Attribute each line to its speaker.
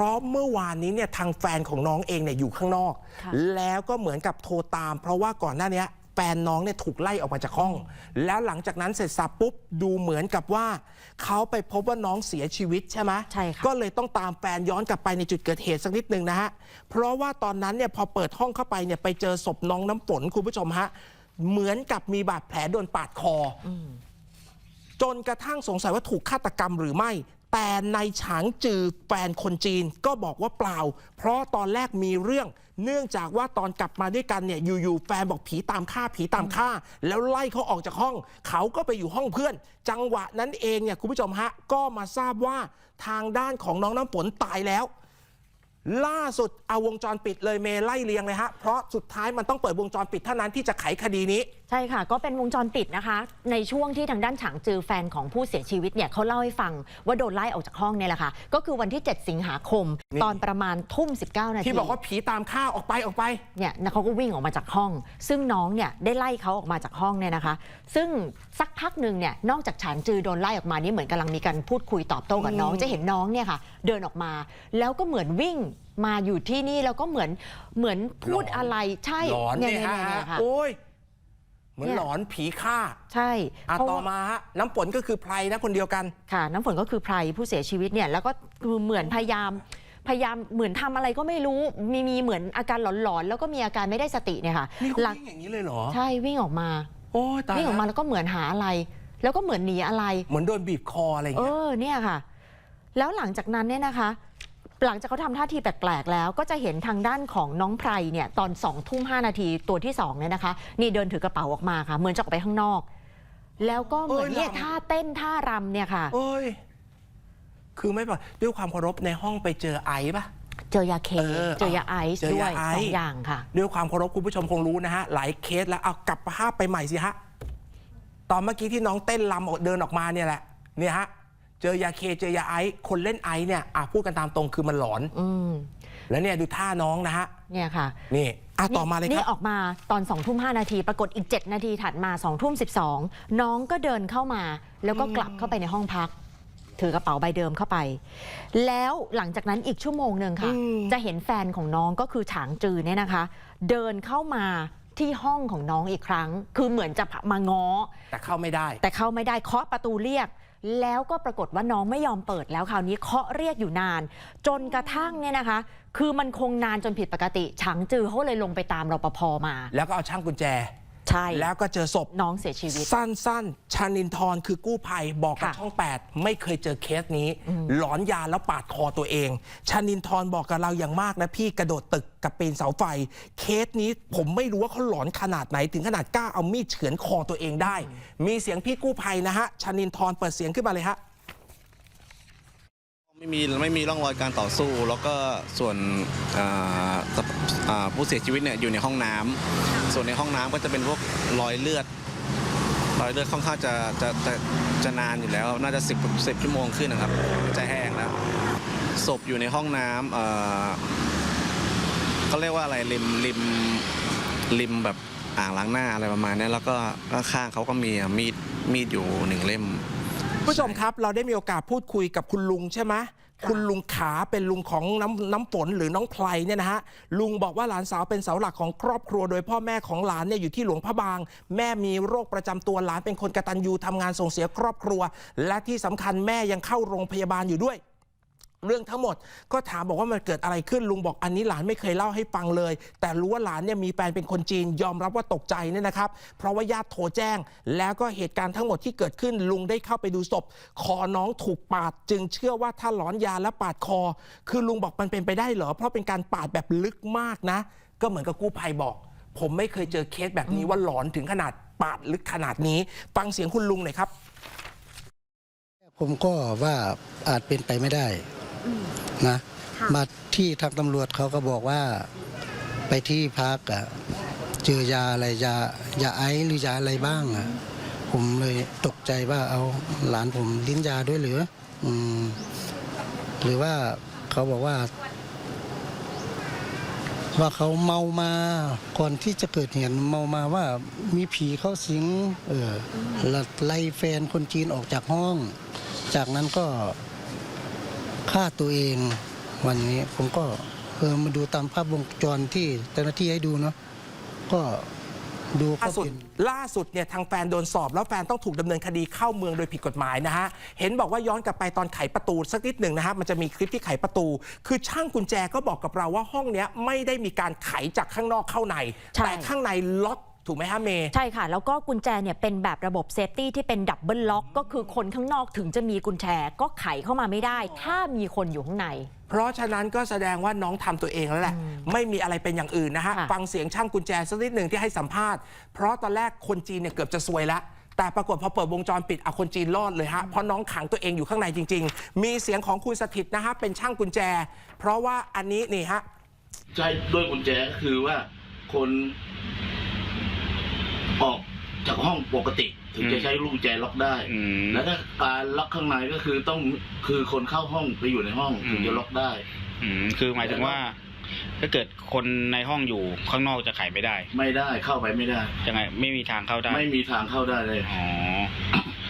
Speaker 1: ราะเมื่อวานนี้เนี่ยทางแฟนของน้องเองเนี่ยอยู่ข้างนอก
Speaker 2: ค่ะ
Speaker 1: แล้วก็เหมือนกับโทรตาม เพราะว่าก่อนหน้าเนี้ยแฟนน้องเนี่ยถูกไล่ออกมาจากห้อง แล้วหลังจากนั้นเสร็จสับปุ๊บดูเหมือนกับว่า เขาไปพบว่าน้องเสียชีวิตใช่ไหม
Speaker 2: ใช่ค่ะ
Speaker 1: ก็เลยต้องตามแฟนย้อนกลับไปในจุดเกิดเหตุสักนิดหนึ่งนะฮะ เพราะว่าตอนนั้นเนี่ยพอเปิดห้องเข้าไปเนี่ยไปเจอศพน้องน้ำฝนคุณผู้ชมฮะเหมือนกับมีบาดแผลโดนปาดคออจนกระทั่งสงสัยว่าถูกฆาตกรรมหรือไม่ แต่ในฉางจือแฟนคนจีนก็บอกว่าเปล่า เพราะตอนแรกมีเรื่อง เนื่องจากว่าตอนกลับมาด้วยกันเนี่ยอยู่ๆแฟนบอกผีตามฆ่าผีตามฆ่า แล้วไล่เขาออกจากห้อง เขาก็ไปอยู่ห้องเพื่อน จังหวะนั้นเองเนี่ยคุณผู้ชมฮะก็มาทราบว่าทางด้านของน้องน้ำฝนตายแล้ว ล่าสุดเอาวงจรปิดเลยเมไล่เรียงเลยฮะเพราะสุดท้ายมันต้องเปิดวงจรปิดเท่านั้นที่จะไขคดีนี้
Speaker 2: ใช่ค่ะ ก็เป็นวงจรปิดนะคะ ในช่วงที่ทางด้านฉางจือแฟนของผู้เสียชีวิตเนี่ยเขาเล่าให้ฟังว่าโดนไล่ออกจากห้องเนี่ยแหละค่ะ ก็คือวันที่ 7 สิงหาคม
Speaker 1: นี่
Speaker 2: ตอนประมาณทุ่ม 19 นาที
Speaker 1: ที่บอกว่าผีตามฆ่าออกไปออกไป
Speaker 2: เนี่ยนะเขาก็วิ่งออกมาจากห้อง ซึ่งน้องเนี่ยได้ไล่เขาออกมาจากห้องเนี่ยนะคะ ซึ่งสักพักหนึ่งเนี่ยนอกจากฉานจือโดนไล่ออกมานี่เหมือนกำลังมีการพูดคุยตอบโต้กับน้อง
Speaker 1: อืม
Speaker 2: จะเห็นน้องเนี่ยค่ะ เดินออกมา แล้วก็เหมือนวิ่งมาอยู่ที่นี่แล้วก็เหมือนเหมือนพูดอะไรใช่
Speaker 1: หลอนเนี่ย
Speaker 2: เนี่ย
Speaker 1: ฮะ
Speaker 2: เนี่ยค่ะ
Speaker 1: โอ้ย เหมือน
Speaker 2: เนี่ย
Speaker 1: หลอนผีฆ่า
Speaker 2: ใช่
Speaker 1: อะ
Speaker 2: เพราะ
Speaker 1: ต่อ
Speaker 2: ว่า
Speaker 1: มาฮะน้ำฝนก็คือไพรนะคนเดียวกัน
Speaker 2: ค่ะ น้ำฝนก็คือไพรผู้เสียชีวิตเนี่ยแล้วก็คือเหมือนพยายามพยายามเหมือนทำอะไรก็ไม่รู้มีมีเหมือนอาการหลอนๆแล้วก็มีอาการไม่ได้สติเนี่ยค่ะ
Speaker 1: นี่เขา
Speaker 2: หลัง
Speaker 1: วิ่งอย่างนี้เลยเหรอ
Speaker 2: ใช่วิ่งออกมา
Speaker 1: โอ้ยตาย
Speaker 2: วิ่งออกมา
Speaker 1: แล้ว
Speaker 2: แล้วก็เหมือนหาอะไร แล้วก็เหมือนหนีอะไร
Speaker 1: เหมือนโดนบีบคออะไรอย่าง
Speaker 2: เอ
Speaker 1: เงี้ย
Speaker 2: อเนี่ยค่ะ แล้วหลังจากนั้นเนี่ยนะคะ หลังจากเขาทำท่าทีแปลกๆแล้ว ก็จะเห็นทางด้านของน้องไพรเนี่ยตอนสองทุ่มห้านาทีตัวที่สองเนี่ยนะคะ นี่เดินถือกระเป๋าออกมาค่ะ เหมือนจะออกไปข้างนอก แล้วก็เหมือนเนี่ยท่าเต้นท่ารำเนี่ยค่ะ
Speaker 1: โอ้ย คือไม่ปะด้วยความเคารพในห้องไปเจอไอซ์ปะ
Speaker 2: เจอยาเค
Speaker 1: เออ
Speaker 2: เจอยาไอซ์
Speaker 1: เจอ
Speaker 2: ด้วย
Speaker 1: ยาไอซ์
Speaker 2: สองอย่างค่ะ
Speaker 1: ด้วยความเคารพคุณผู้ชมคงรู้นะฮะ หลายเคสแล้วเอากลับภาพไปใหม่สิฮะ ตอนเมื่อกี้ที่น้องเต้นรำออกเดินออกมาเนี่ยแหละ เนี่ยฮะ เจอยาเคเจอยาไอซ์คนเล่นไอซ์เนี่ยอะพูดกันตามตรงคือมันหลอน
Speaker 2: อืม
Speaker 1: แล้วเนี่ยดูท่าน้องนะฮะ
Speaker 2: เนี่ยค่ะ
Speaker 1: นี่อะต่อมาเลยค
Speaker 2: นี่
Speaker 1: รับ
Speaker 2: ออกมาตอน2องทุ่มหนาที ปรากฏอีก 7 นาทีถัดมา2องทุ่มสิน้องก็เดินเข้ามา แล้วก็กลับเข้าไปในห้องพัก ถือกระเป๋าใบเดิมเข้าไป แล้วหลังจากนั้นอีกชั่วโมงหนึ่งค่ะ
Speaker 1: อืม
Speaker 2: จะเห็นแฟนของน้องก็คือฉางจือเนี่ยนะคะ เดินเข้ามาที่ห้องของน้องอีกครั้ง คือเหมือนจะมาง้อ
Speaker 1: แต่เข้าไม่ได้
Speaker 2: แต่เข้าไม่ได้เคาะประตูเรียก แล้วก็ปรากฏว่าน้องไม่ยอมเปิดแล้วคราวนี้เคาะเรียกอยู่นาน จนกระทั่งเนี่ยนะคะ คือมันคงนานจนผิดปกติฉังจือเขาเลยลงไปตามรปภมา
Speaker 1: แล้วก็เอาช่างกุญแจ
Speaker 2: ใช่
Speaker 1: แล้วก็เจอศพ
Speaker 2: น้องเสียชีวิต
Speaker 1: สั้นๆ ชานินทรคือกู้ภัยบอกกับ
Speaker 2: ค่ะ
Speaker 1: ช่อง 8 ไม่เคยเจอเคสนี้ หลอนยาแล้วปาดคอตัวเอง ชานินทรบอกกับเราอย่างมากนะพี่กระโดดตึกกับปีนเสาไฟ เคสนี้ผมไม่รู้ว่าเขาหลอนขนาดไหน ถึงขนาดกล้าเอามีดเฉือนคอตัวเองได้ มีเสียงพี่กู้ภัยนะฮะชานินทรเปิดเสียงขึ้นมาเลยฮะ
Speaker 3: ไม่มีไม่มีร่องรอยการต่อสู้ แล้วก็ส่วนผู้เสียชีวิตเนี่ยอยู่ในห้องน้ำส่วนในห้องน้ำก็จะเป็นพวกรอยเลือดรอยเลือดค่อนข้างจะจะจะจะนานอยู่แล้ว น่าจะสิบสิบชั่วโมงขึ้นนะครับจะแห้งแล้วศพอยู่ในห้องน้ำเขาเรียกว่าอะไรริมริมริมแบบอ่างล้างหน้าอะไรประมาณนี้แล้วก็ข้างเขาก็มีมีดมีดอยู่หนึ่งเล่ม
Speaker 1: ผู้ชมครับ เราได้มีโอกาสพูดคุยกับคุณลุงใช่ไหมคุณลุงขาเป็นลุงของน้ำน้ำฝนหรือน้องไพรเนี่ยนะฮะลุงบอกว่าหลานสาวเป็นเสาหลักของครอบครัว โดยพ่อแม่ของหลานเนี่ยอยู่ที่หลวงพระบาง แม่มีโรคประจำตัวหลานเป็นคนกตัญญูทำงานส่งเสียครอบครัว และที่สำคัญแม่ยังเข้าโรงพยาบาลอยู่ด้วย เรื่องทั้งหมดก็ถามบอกว่ามันเกิดอะไรขึ้นลุงบอกอันนี้หลานไม่เคยเล่าให้ฟังเลย แต่รู้ว่าหลานเนี่ยมีแฟนเป็นคนจีนยอมรับว่าตกใจเนี่ยนะครับ เพราะว่าญาติโทรแจ้ง แล้วก็เหตุการณ์ทั้งหมดที่เกิดขึ้นลุงได้เข้าไปดูศพ คอน้องถูกปาด จึงเชื่อว่าถ้าหลอนยาและปาดคอ คือลุงบอกมันเป็นไปได้เหรอเพราะเป็นการปาดแบบลึกมากนะ ก็เหมือนกับกู้ภัยบอก ผมไม่เคยเจอเคสแบบนี้ว่าหลอนถึงขนาดปาดลึกขนาดนี้ ฟังเสียงคุณลุงหน่อยครับ
Speaker 4: ผมก็ว่าอาจเป็นไปไม่ได้ นะ
Speaker 2: ค่ะ
Speaker 4: มาที่ทางตำรวจเขาก็บอกว่าไปที่พักอะเจอยาอะไรยายาไอซ์หรือยาอะไรบ้างอะผมเลยตกใจว่าเอาหลานผมลิ้นยาด้วยหรืออืมหรือว่าเขาบอกว่า ว่าเขาเมามาก่อนที่จะเกิดเหตุเมามาว่ามีผีเข้าสิง เออแล้วไล่แฟนคนจีนออกจากห้อง จากนั้นก็ ฆ่าตัวเองวันนี้ผมก็เออมาดูตามภาพวงจรที่เจ้าหน้าที่ให้ดูเนาะก็ดู
Speaker 1: ล่า
Speaker 4: ก็
Speaker 1: สุด
Speaker 4: เป็น
Speaker 1: ล่าสุดเนี่ยทางแฟนโดนสอบ แล้วแฟนต้องถูกดำเนินคดีเข้าเมืองโดยผิดกฎหมายนะฮะ เห็นบอกว่าย้อนกลับไปตอนไขประตูสักนิดหนึ่งนะฮะ มันจะมีคลิปที่ไขประตู คือช่างกุญแจก็บอกกับเราว่าห้องเนี้ยไม่ได้มีการไขจากข้างนอกเข้าใน
Speaker 2: ใช่
Speaker 1: แต่ข้างในล็อก ถูกไหมฮะเมย์
Speaker 2: ใช่ค่ะ แล้วก็กุญแจเนี่ยเป็นแบบระบบเซฟตี้ที่เป็นดับเบิลล็อก ก็คือคนข้างนอกถึงจะมีกุญแจก็ไขเข้ามาไม่ได้ ถ้ามีคนอยู่ข้างใน
Speaker 1: เพราะฉะนั้นก็แสดงว่าน้องทำตัวเองแล้วแหละ ไม่มีอะไรเป็นอย่างอื่นนะฮะ
Speaker 2: ค่ะ
Speaker 1: ฟังเสียงช่างกุญแจสักนิดหนึ่งที่ให้สัมภาษณ์ เพราะตอนแรกคนจีนเนี่ยเกือบจะซวยแล้วแต่ปรากฏพอเปิดวงจรปิดเอาคนจีนรอดเลยฮะ เพราะน้องขังตัวเองอยู่ข้างในจริง ๆ มีเสียงของคุณสถิตนะฮะเป็นช่างกุญแจ เพราะว่าอันนี้นี่ฮะ
Speaker 5: ใช้ด้วยกุญแจก็คือว่าคน ออกจากห้องปกติถึงจะใช้ลูกกุญแจล็อกได้
Speaker 6: อืม
Speaker 5: แล้วถ้าการล็อกข้างในก็คือต้องคือคนเข้าห้องไปอยู่ในห้อง
Speaker 6: อืม
Speaker 5: ถึงจะล็อกได้
Speaker 6: อืมคือหมายถึงว่า ถ้าเกิดคนในห้องอยู่ข้างนอกจะไขไม่ได้
Speaker 5: ไม่ได้เข้าไปไม่ได้
Speaker 6: ยังไงไม่มีทางเข้าได้
Speaker 5: ไม่มีทางเข้าได้เลย
Speaker 6: อ๋อ